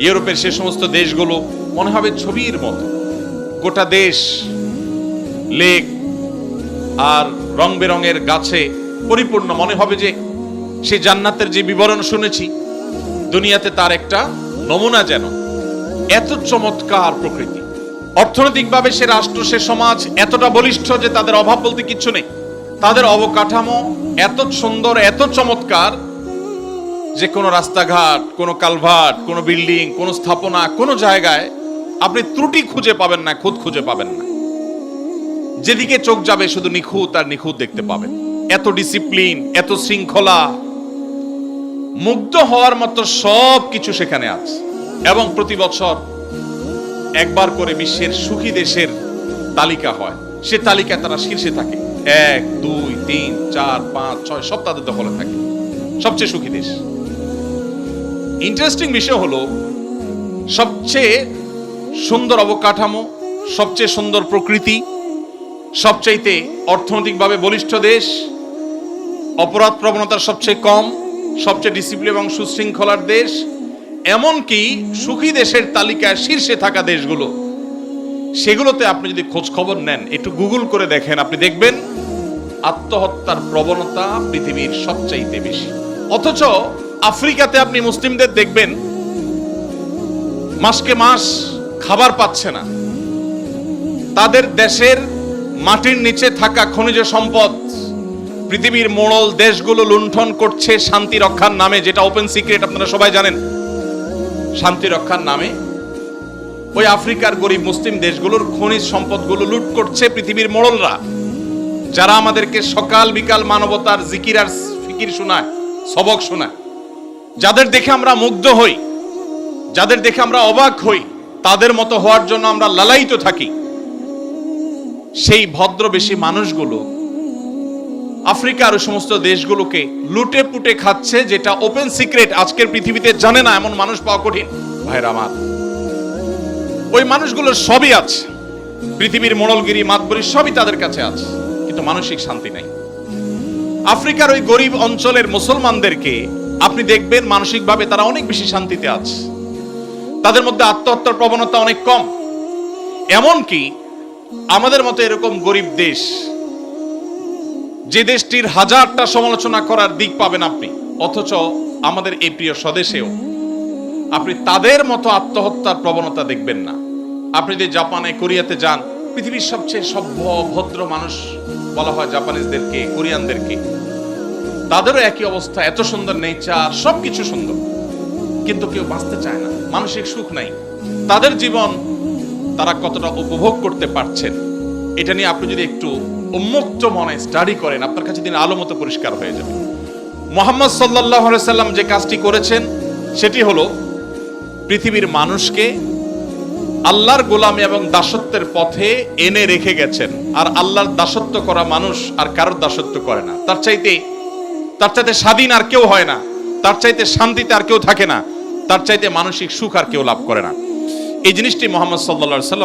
ইউরোপের সে সমস্ত দেশগুলো মনে হবে ছবির মতো। গোটা দেশ, লেক আর রং বেরঙের গাছে পরিপূর্ণ মনে হবে যে সে জান্নাতের যে বিবরণ শুনেছি, দুনিয়াতে তার একটা নমুনা যেন। এত চমৎকার প্রকৃতি। অর্থনৈতিকভাবে সে রাষ্ট্র, সে সমাজ এতটা বলিষ্ঠ যে তাদের অভাব বলতে কিচ্ছু নেই। তাদের অবকাঠামো এত সুন্দর, এত চমৎকার যে কোনো রাস্তাঘাট, কোনো কালভার্ট, কোনো বিল্ডিং, কোনো স্থাপনা, কোনো জায়গায় আপনি ত্রুটি খুঁজে পাবেন না খুদ খুঁজে পাবেন না। যেদিকে চোখ যাবে শুধু নিখুঁত আর নিখুঁত দেখতে পাবেন। এত ডিসিপ্লিন এত শৃঙ্খলা, মুগ্ধ হওয়ার মতো সব কিছু সেখানে আছে। এবং প্রতি বছর একবার করে বিশ্বের সুখী দেশের তালিকা হয়। সে তালিকায় তারা শীর্ষে থাকে। এক, দুই, তিন, চার, পাঁচ, ছয়, সব তাদের দখলে থাকে। সবচেয়ে সুখী দেশ। ইন্টারেস্টিং বিষয় হলো, সবচেয়ে সুন্দর অবকাঠামো, সবচেয়ে সুন্দর প্রকৃতি, সবচাইতে অর্থনৈতিকভাবে বলিষ্ঠ দেশ, অপরাধ প্রবণতা সবচেয়ে কম, সবচেয়ে ডিসিপ্লিন এবং সুশৃঙ্খলার দেশ, এমনকি সুখী দেশের তালিকায় শীর্ষে থাকা দেশগুলো। সেগুলোতে আপনি যদি খোঁজ খবর নেন, একটু গুগল করে দেখেন, আপনি দেখবেন আত্মহত্যার প্রবণতা পৃথিবীর সবচাইতে বেশি। অথচ আফ্রিকাতে আপনি মুসলিমদের দেখবেন, মাসকে মাস খাবার পাচ্ছে না। তাদের দেশের মাটির নিচে থাকা খনিজ সম্পদ, পৃথিবীর মোড়ল দেশগুলো লুণ্ঠন করছে শান্তি রক্ষার নামে, যেটা ওপেন সিক্রেট আপনারা সবাই জানেন। শান্তি রক্ষার নামে ওই আফ্রিকার গরিব মুসলিম দেশগুলোর খনিজ সম্পদগুলো লুট করছে পৃথিবীর মোড়লরা। যারা আমাদেরকে সকাল বিকাল মানবতার জিকির আর ফিকির শোনায়, সবক শোনায়। যাদের দেখে আমরা মুগ্ধ হই, যাদের দেখে আমরা অবাক হই, তাদের মতো হওয়ার জন্য আমরা লালায়িত থাকি। সেই ভদ্রবেশী মানুষগুলো আফ্রিকার ওই সমস্ত দেশগুলোকে লুটে পুটে খাচ্ছে, যেটা ওপেন সিক্রেট আজকের পৃথিবীতে জানে না এমন মানুষ পাওয়া কঠিন। ভাইরা আমার, ওই মানুষগুলোর সবই আছে। পৃথিবীর মোড়লগিরি, মাতবরি সবই তাদের কাছে আছে, কিন্তু মানসিক শান্তি নাই। আফ্রিকার ওই গরিব অঞ্চলের মুসলমানদেরকে আপনি দেখবেন মানসিকভাবে তারা অনেক বেশি শান্তিতে আছে। তাদের মধ্যে আত্মহত্যার প্রবণতা অনেক কম। এমনকি আমাদের মতো এরকম গরিব দেশ, যে দেশটির হাজারটা সমালোচনা করার দিক পাবেন আপনি, অথচ আমাদের এই প্রিয় স্বদেশেও আপনি তাদের মতো আত্মহত্যার প্রবণতা দেখবেন না। আপনি যদি জাপানে, কোরিয়াতে যান, পৃথিবীর সবচেয়ে সভ্য, ভদ্র মানুষ বলা হয় জাপানিজদেরকে, কোরিয়ানদেরকে তাদেরও একই অবস্থা, এত সুন্দর নেচার, সবকিছু সুন্দর। কিন্তু কেউ বাঁচতে চায় না, মানসিক সুখ নাই। তাদের জীবন তারা কতটা উপভোগ করতে পারছেন, এটা নিয়ে আপনি যদি একটু উন্মুক্ত মনে স্টাডি করেন, আপনার কাছে দিন আলো মতো পরিষ্কার হয়ে যাবে। মোহাম্মদ সাল্লাহ সাল্লাম যে কাজটি করেছেন, সেটি হলো পৃথিবীর মানুষকে আল্লাহর গোলামি এবং দাসত্বের পথে এনে রেখে গেছেন। আর আল্লাহর দাসত্ব করা মানুষ আর কারোর দাসত্ব করে না। তার চাইতে তার চাইতে স্বাধীন আর কেউ হয় না। তার চাইতে শান্তিতে আর কেউ থাকে না। তার চাইতে মানসিক সুখ আর কেউ লাভ করে না। এই জিনিসটি মোহাম্মদ সাল্লা সাল্লাম